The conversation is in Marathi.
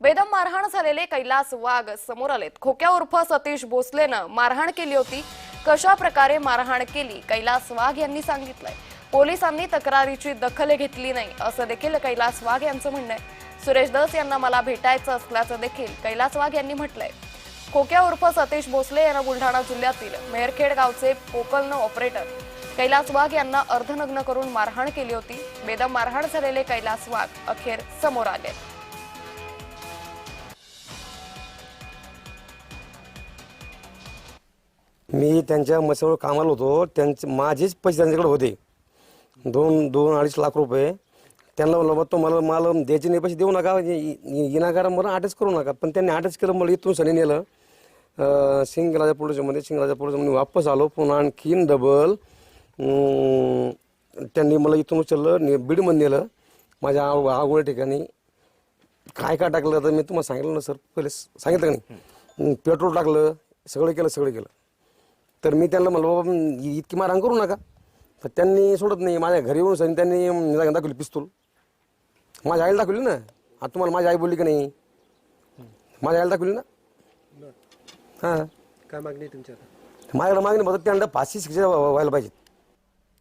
बेदम मारहाण झालेले कैलास वाघ समोर आलेत. खोक्या उर्फ सतीश भोसलेनं मारहाण केली होती. कशा प्रकारे मारहाण केली? कैलास वाघ यांनी सांगितलंय. पोलिसांनी तक्रारीची दखल घेतली नाही असं देखील कैलास वाघ यांचं म्हणणं आहे. सुरेश दस यांना मला भेटायचं असल्याचं देखील कैलास वाघ यांनी म्हटलंय. खोक्या उर्फ सतीश भोसले यांना बुलढाणा जिल्ह्यातील मेहरखेड गावचे पोकलन ऑपरेटर कैलास वाघ यांना अर्धनग्न करून मारहाण केली होती. बेदम मारहाण झालेले कैलास वाघ अखेर समोर आले मी त्यांच्या मत्स्यावर कामाला होतो. त्यांचे माझेच पैसे त्यांच्याकडे होते. दोन दोन अडीच लाख रुपये. त्यांना म्हणलं बा तुम्हाला मला द्यायचे नाही पैसे देऊ नका. इनाकारा मला अटॅच करू नका. पण त्यांनी अटॅच केलं मला इथून सनी नेलं. सिंगराजा पोलिसमध्ये सिंगराजा पोलिसमध्ये वापस आलो. पुन्हा आणखीन डबल त्यांनी मला इथून उचललं नि- बीडमध्ये नेलं. माझ्या आव- आवड ठिकाणी. काय काय टाकलं तर मी तुम्हाला सांगितलं ना सर. पहिले सांगितलं का नाही? पेट्रोल टाकलं सगळं केलं सगळं केलं. तर मी त्यांना म्हणलं बाबा इतकी मारहाण करू नका. तर त्यांनी सोडत नाही. माझ्या घरी येऊन सनी त्यांनी दाखवली पिस्तूल. माझ्या आईला दाखवली ना? आता तुम्हाला माझी आई बोलली की नाही? माझ्या आईला दाखवली ना? हां. काय मागणी आहे तुमची आता माझ्याकडे मागणी बघत त्यांना फाशी शिक्षा व्हायला पाहिजे.